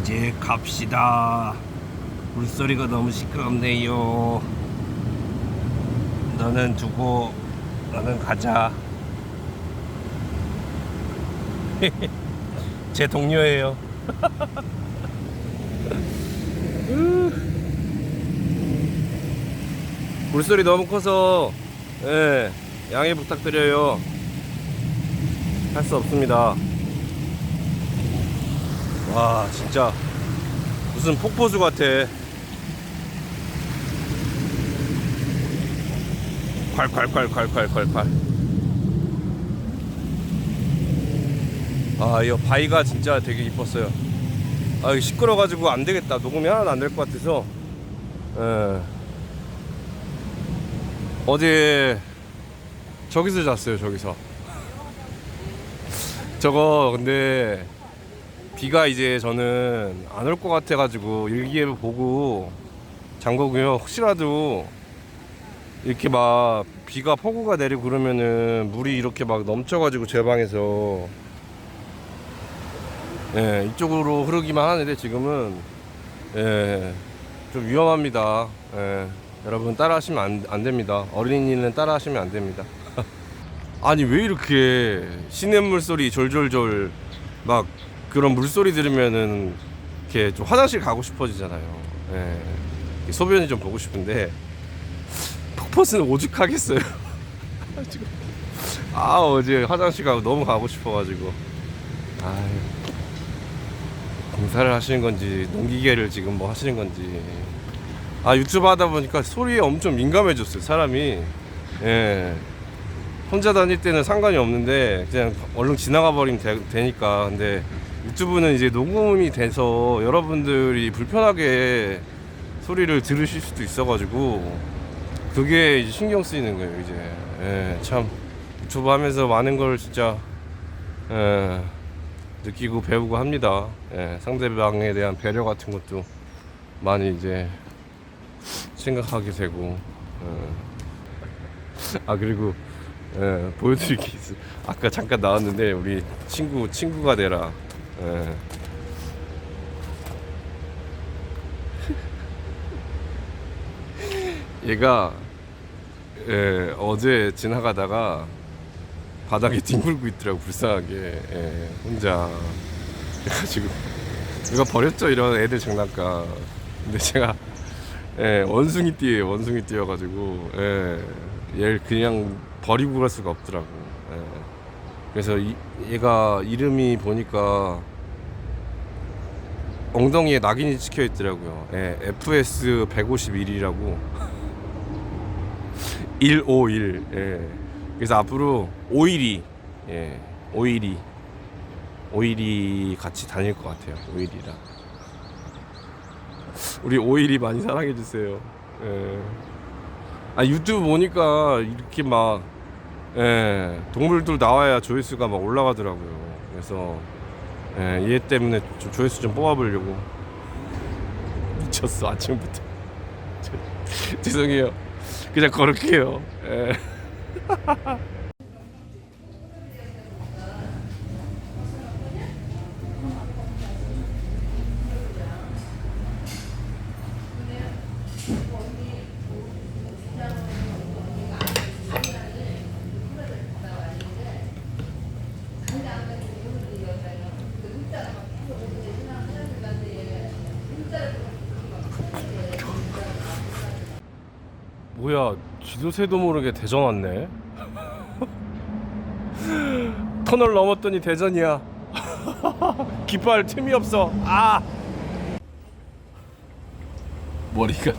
이제 갑시다. 물소리가 너무 시끄럽네요. 너는 두고 너는 가자. 제 동료예요. 물소리 너무 커서 예, 양해 부탁드려요. 할 수 없습니다. 와 진짜 무슨 폭포수 같아. 콸콸콸콸콸콸콸. 아, 이 바위가 진짜 되게 이뻤어요. 아, 이거 시끄러가지고 안 되겠다. 녹음이 하나도 안 될 것 같아서. 예. 어제 저기서 잤어요, 저기서. 저거 근데 비가 이제 저는 안 올 것 같아가지고 일기예보 보고 잔 거고요. 혹시라도 이렇게 막 비가 폭우가 내리고 그러면은 물이 이렇게 막 넘쳐가지고 제 방에서 예 이쪽으로 흐르기만 하는데 지금은 예 좀 위험합니다. 예 여러분 따라하시면 안, 안 됩니다. 어린이는 따라하시면 안 됩니다. 아니 왜 이렇게 시냇물 소리 졸졸졸 막 그런 물소리 들으면은 이렇게 좀 화장실 가고 싶어지잖아요. 예. 소변이 좀 보고 싶은데 폭포수는 오죽하겠어요. 아 어제 화장실 가고 너무 가고 싶어가지고 아유 공사를 하시는 건지 농기계를 지금 뭐 하시는 건지 아 유튜브 하다 보니까 소리에 엄청 민감해졌어요 사람이 예 혼자 다닐 때는 상관이 없는데 그냥 얼른 지나가 버리면 되, 니까 근데 유튜브는 이제 녹음이 돼서 여러분들이 불편하게 소리를 들으실 수도 있어가지고 그게 이제 신경 쓰이는 거예요 이제 예, 참 유튜브 하면서 많은 걸 진짜 예, 느끼고 배우고 합니다 예, 상대방에 대한 배려 같은 것도 많이 이제 생각하게 되고 예. 아 그리고 예, 보여드릴 게 있어. 아까 잠깐 나왔는데 우리 친구 친구가 되라. 예. 얘가 예, 어제 지나가다가 바닥에 뒹굴고 있더라고 불쌍하게 예, 혼자 그래가지고 누가 버렸죠 이런 애들 장난감 근데 제가 예, 원숭이 띠예요 원숭이 띠여가지고 예, 얘를 그냥 버리고 갈 수가 없더라고 예. 그래서 이, 얘가 이름이 보니까 엉덩이에 낙인이 찍혀 있더라고요 예, FS 151이라고 151 예. 그래서 앞으로 512 예, 512 512 같이 다닐 것 같아요 512랑 우리 512 많이 사랑해 주세요 예. 아 유튜브 보니까 이렇게 막 예, 동물들 나와야 조회수가 막 올라가더라고요. 그래서 예, 얘 때문에 좀 조회수 좀 뽑아보려고. 미쳤어 아침부터. 죄송해요. 그냥 걸을게요. 예. 뭐야 지도새도 모르게 대전 왔네. 터널 넘었더니 대전이야. 기뻐할 틈이 없어. 아! 머리가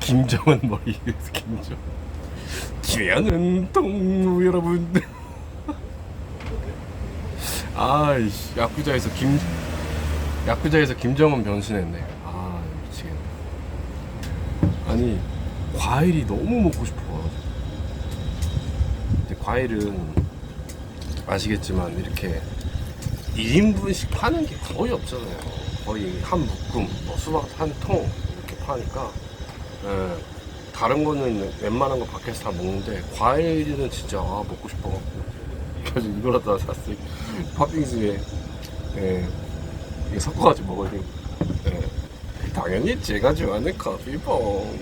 김정은 머리에서 김정. 귀하는 동무 여러분. 아이씨 야쿠자에서 김 야쿠자에서 김정은 변신했네. 아 미치겠네. 아니 과일이 너무 먹고 싶어 근데 과일은 아시겠지만 이렇게 1인분씩 파는 게 거의 없잖아요 거의 한 묶음 뭐 수박 한 통 이렇게 파니까 예, 다른 거는 웬만한 거 밖에서 다 먹는데 과일은 진짜 아, 먹고 싶어갖고 그래서 이거라도 샀어요 팥빙수에 예, 섞어가지고 먹어요. 네. 당연히 제가 좋아하는 커피봉.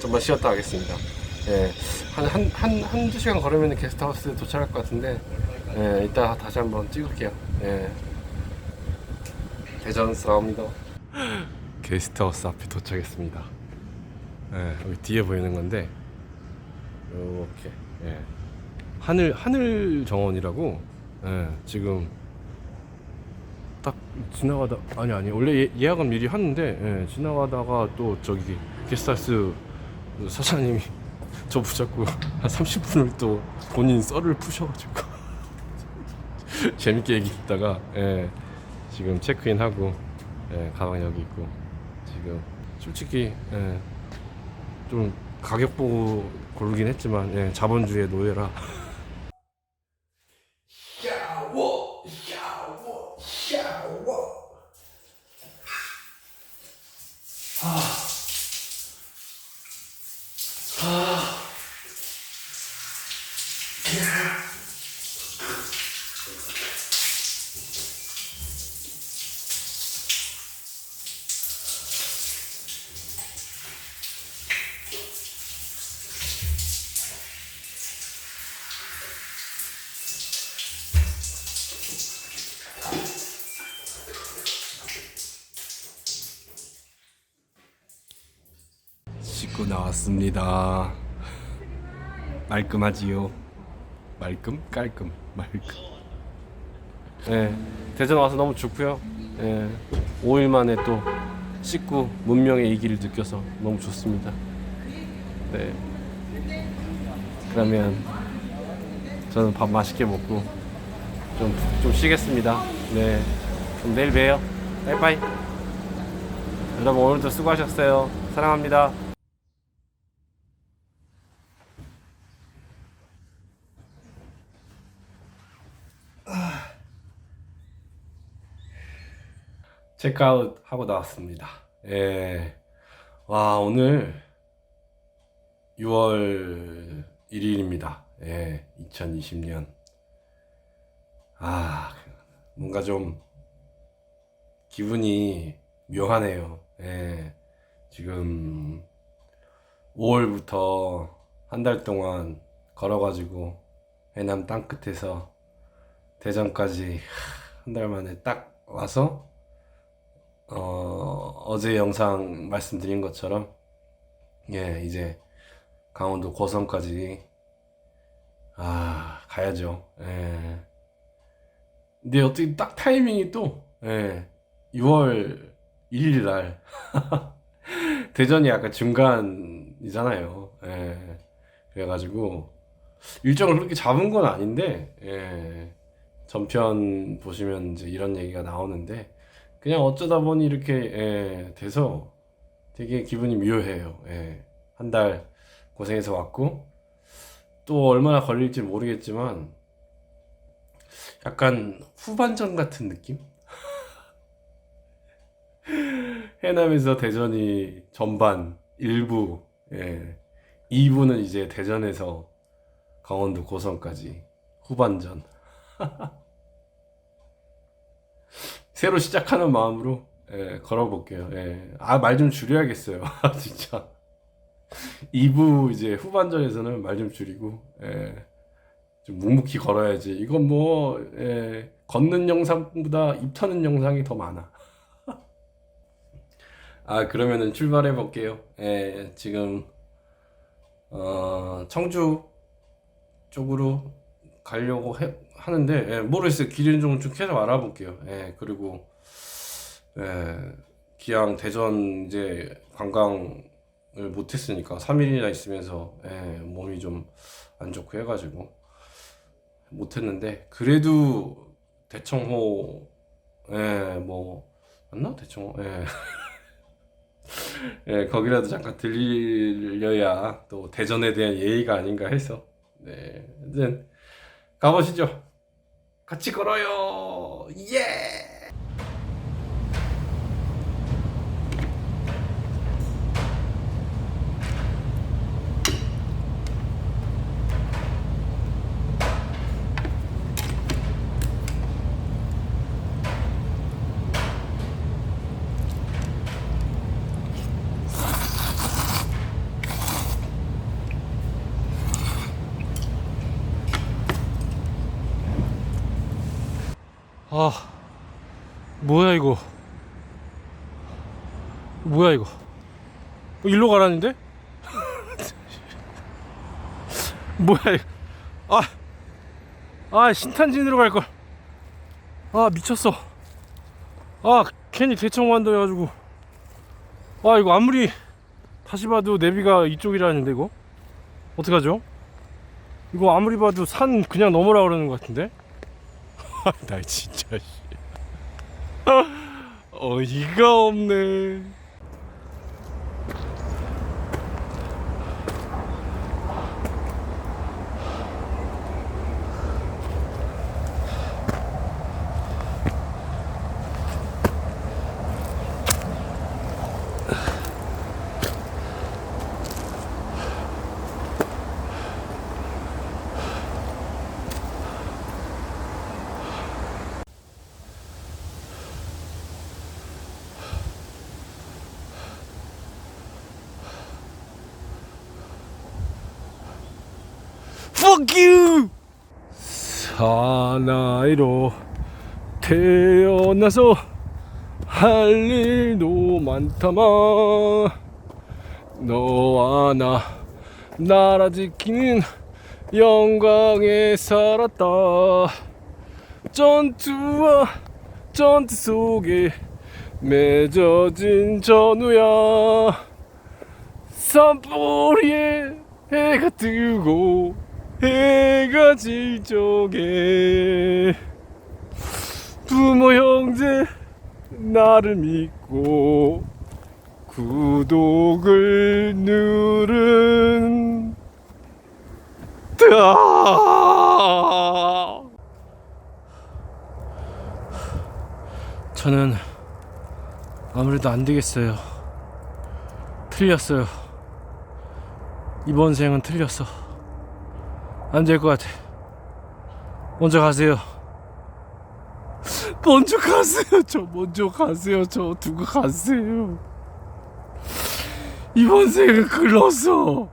좀만 쉬었다 하겠습니다. 예, 한, 한, 한, 한 두 시간 걸으면 게스트하우스에 도착할 것 같은데, 예, 이따 다시 한번 찍을게요. 예. 대전스러웁니다. 게스트하우스 앞에 도착했습니다. 예, 여기 뒤에 보이는 건데, 이렇게, 예. 하늘, 하늘 정원이라고, 예, 지금 딱 지나가다, 아니, 아니, 원래 예, 예약은 미리 하는데, 예, 지나가다가 또 저기 게스트하우스 사장님이 저 붙잡고 한 30분을 또 본인 썰을 푸셔가지고 재밌게 얘기했다가 예, 지금 체크인하고 예, 가방 여기 있고 지금 솔직히 예, 좀 가격 보고 고르긴 했지만 예, 자본주의의 노예라 나왔습니다. 말끔하지요. 말끔 깔끔 말끔. 예, 대전 와서 너무 좋고요. 예, 5일 만에 또 씻고 문명의 이기를 느껴서 너무 좋습니다. 네. 그러면 저는 밥 맛있게 먹고 좀, 좀 쉬겠습니다. 네. 그럼 내일 봬요. 바이바이. 여러분 오늘도 수고하셨어요. 사랑합니다. 체크아웃 하고 나왔습니다. 예. 와, 오늘 6월 1일입니다. 예, 2020년. 아, 뭔가 좀 기분이 묘하네요. 예. 지금 5월부터 한 달 동안 걸어가지고 해남 땅끝에서 대전까지 한 달 만에 딱 와서 어, 어제 영상 말씀드린 것처럼, 예, 이제 강원도 고성까지, 아, 가야죠. 예. 근데 어떻게 딱 타이밍이 또, 예, 6월 1일 날, 대전이 약간 중간이잖아요. 예. 그래가지고, 일정을 그렇게 잡은 건 아닌데, 예. 전편 보시면 이제 이런 얘기가 나오는데, 그냥 어쩌다 보니 이렇게 예, 돼서 되게 기분이 묘해요. 예. 한 달 고생해서 왔고 또 얼마나 걸릴지 모르겠지만 약간 후반전 같은 느낌? 해남에서 대전이 전반 1부, 예. 2부는 이제 대전에서 강원도 고성까지 후반전. 새로 시작하는 마음으로 예, 걸어볼게요. 예. 아, 말 좀 줄여야겠어요. 진짜. 2부 이제 후반전에서는 말 좀 줄이고, 예. 좀 묵묵히 걸어야지. 이건 뭐, 예, 걷는 영상보다 입 터는 영상이 더 많아. 아, 그러면은 출발해 볼게요. 예, 지금, 어, 청주 쪽으로 가려고 해, 하는데 예, 모르겠어요. 길은 좀, 좀 계속 알아볼게요. 예, 그리고 예, 기왕 대전 이제 관광을 못했으니까 3일이나 있으면서 예, 몸이 좀 안 좋고 해가지고 못했는데 그래도 대청호 예, 뭐 맞나 대청호 예. 예, 거기라도 잠깐 들리려야 또 대전에 대한 예의가 아닌가 해서 네, 아무튼 가보시죠. 같이 걸어요. 예. 아 뭐야 이거 뭐야 이거 어, 일로 가라는데? 뭐야 이거. 아, 아 신탄진으로 갈걸. 아 미쳤어. 아 괜히 대청완도 해가지고. 아 이거 아무리 다시 봐도 내비가 이쪽이라는데 이거? 어떡하죠? 이거 아무리 봐도 산 그냥 넘어라 그러는 것 같은데? 나 진짜 씨. 어이가 없네 You! 사나이로 태어나서 할 일도 많다마. 너와 나 나라 지키는 영광에 살았다. 전투와 전투 속에 맺어진 전우야. 산보리에 해가 뜨고 해가 질 적에 부모 형제 나를 믿고 구독을 누른 다 저는 아무래도 안 되겠어요. 틀렸어요. 이번 생은 틀렸어. 안 될 것 같아. 먼저 가세요. 먼저 가세요. 저 먼저 가세요. 저 두고 가세요. 이번 생은 글렀어.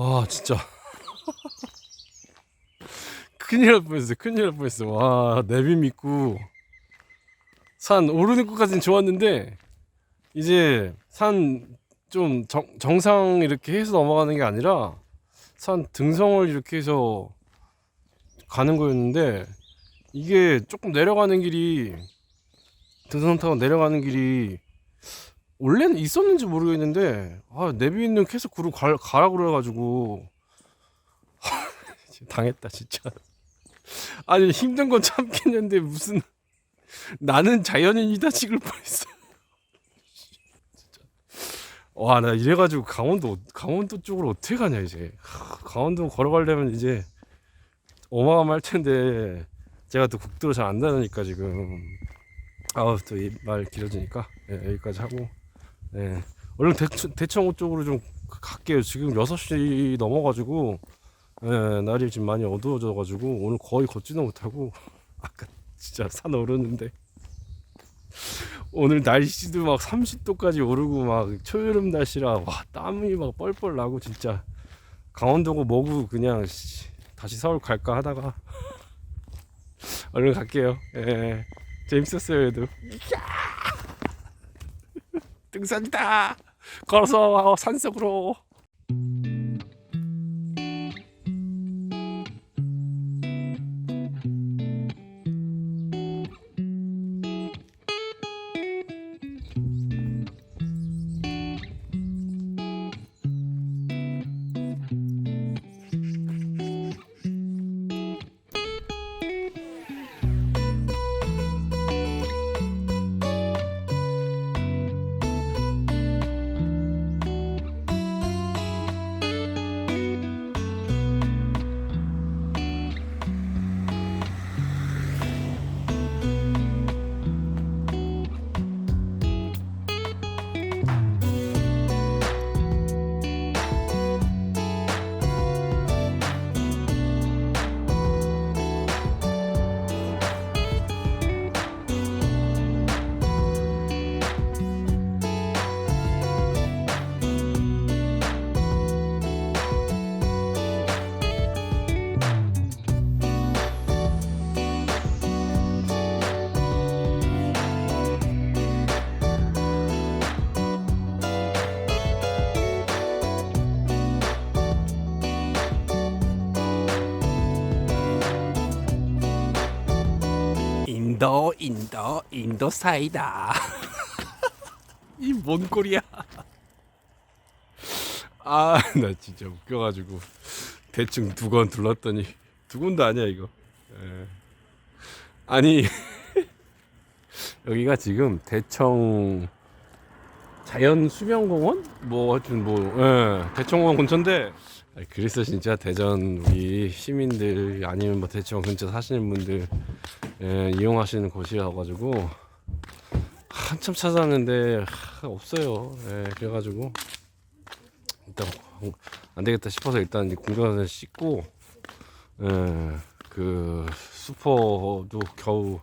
와 진짜. 큰일 날 뻔했어 큰일 날 뻔했어. 와 내비 믿고. 산 오르는 것까지는 좋았는데 이제 산 좀 정상 이렇게 해서 넘어가는 게 아니라 산 등성을 이렇게 해서 가는 거였는데 이게 조금 내려가는 길이 등성 타고 내려가는 길이 원래는 있었는지 모르겠는데 아 내비는 계속 구로 가, 가라 그래가지고. 당했다 진짜. 아니 힘든 건 참겠는데 무슨 나는 자연인이다 찍을 뻔했어 와 나 이래가지고 강원도 강원도 쪽으로 어떻게 가냐 이제. 하, 강원도 걸어가려면 이제 어마어마할 텐데 제가 또 국도로 잘안 다니니까 지금. 아우 또 이 말 길어지니까. 예, 여기까지 하고 네. 얼른 대청, 대청호 쪽으로 좀 갈게요. 지금 6시 넘어가지고, 예, 날이 지금 많이 어두워져가지고, 오늘 거의 걷지도 못하고, 아까 진짜 산 오르는데, 오늘 날씨도 막 30도까지 오르고, 막 초여름 날씨라, 와, 땀이 막 뻘뻘 나고, 진짜, 강원도고 뭐고, 그냥, 씨, 다시 서울 갈까 하다가, 얼른 갈게요. 예, 재밌었어요, 얘도. 등산이다. 걸어서 산속으로. 인도 인도 인도 사이다. 이 뭔 꼴이야? 아 나 진짜 웃겨가지고 대충 두 건 둘렀더니 두 건도 아니야 이거. 예. 아니 여기가 지금 대청 자연 수변공원 뭐 하여튼 뭐 예, 대청공원 근처인데 그래서 진짜 대전 우리 시민들 아니면 뭐 대청 근처 사시는 분들 예, 이용하시는 곳이라 가지고 한참 찾았는데 하, 없어요. 예, 그래가지고 일단 안 되겠다 싶어서 일단 궁전에서 씻고 예, 그 슈퍼도 겨우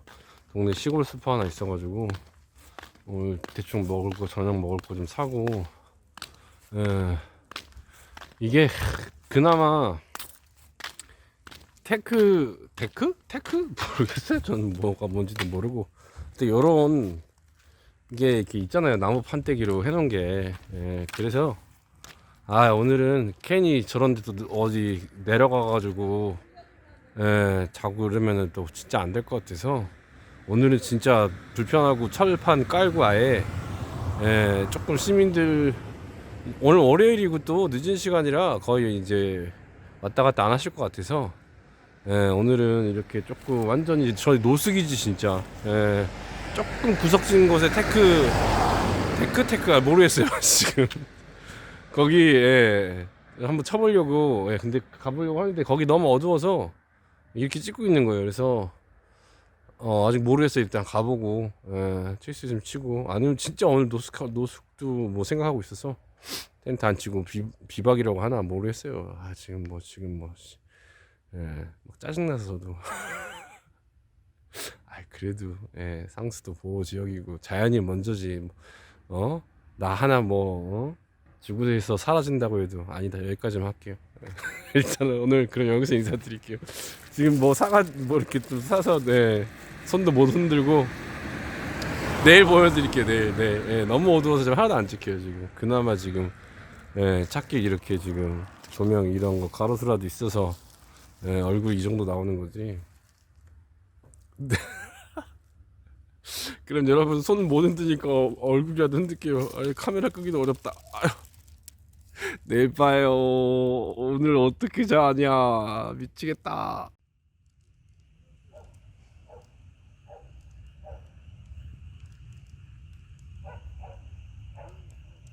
동네 시골 슈퍼 하나 있어가지고 오늘 대충 먹을 거 저녁 먹을 거 좀 사고 예, 이게 그나마 테크 테크 테크 모르겠어요. 저는 뭐가 뭔지도 모르고. 근데 요런 게 이렇게 있잖아요. 나무 판때기로 해놓은 게. 예, 그래서 아 오늘은 괜히 저런 데도 어디 내려가가지고 예, 자고 이러면은 또 진짜 안 될 것 같아서 오늘은 진짜 불편하고 철판 깔고 아예 예, 조금 시민들 오늘 월요일이고 또 늦은 시간이라 거의 이제 왔다 갔다 안 하실 것 같아서 예, 오늘은 이렇게 조금 완전히 저희 노숙이지 진짜. 예, 조금 구석진 곳에 테크 테크 테크가 모르겠어요 지금. 거기 예, 한번 쳐보려고. 예, 근데 가보려고 하는데 거기 너무 어두워서 이렇게 찍고 있는 거예요. 그래서 어, 아직 모르겠어요. 일단 가보고 예, 칠수 좀 치고 아니면 진짜 오늘 노숙 노숙도 뭐 생각하고 있어서 텐트 안 치고 비, 비박이라고 하나 모르겠어요. 아 지금 뭐 지금 뭐. 씨. 예, 막 짜증나서 저도. 아, 그래도 예, 상수도 보호 지역이고 자연이 먼저지. 어? 나 하나 뭐 어? 지구대에서 사라진다고 해도 아니다 여기까지만 할게요. 일단은 오늘 그럼 여기서 인사드릴게요. 지금 뭐 사가 뭐 이렇게 좀 사서 네 손도 못 흔들고 내일 보여드릴게요. 내일 네 예, 너무 어두워서 지금 하나도 안 찍혀요 지금. 그나마 지금 예, 찾길 이렇게 지금 조명 이런 거 가로수라도 있어서 예, 얼굴 이 정도 나오는 거지. 네. 그럼 여러분 손 못 흔드니까 어- 얼굴이라도 흔들게요. 아유, 카메라 끄기도 어렵다. 아유. 내일 봐요. 오늘 어떻게 자냐. 미치겠다.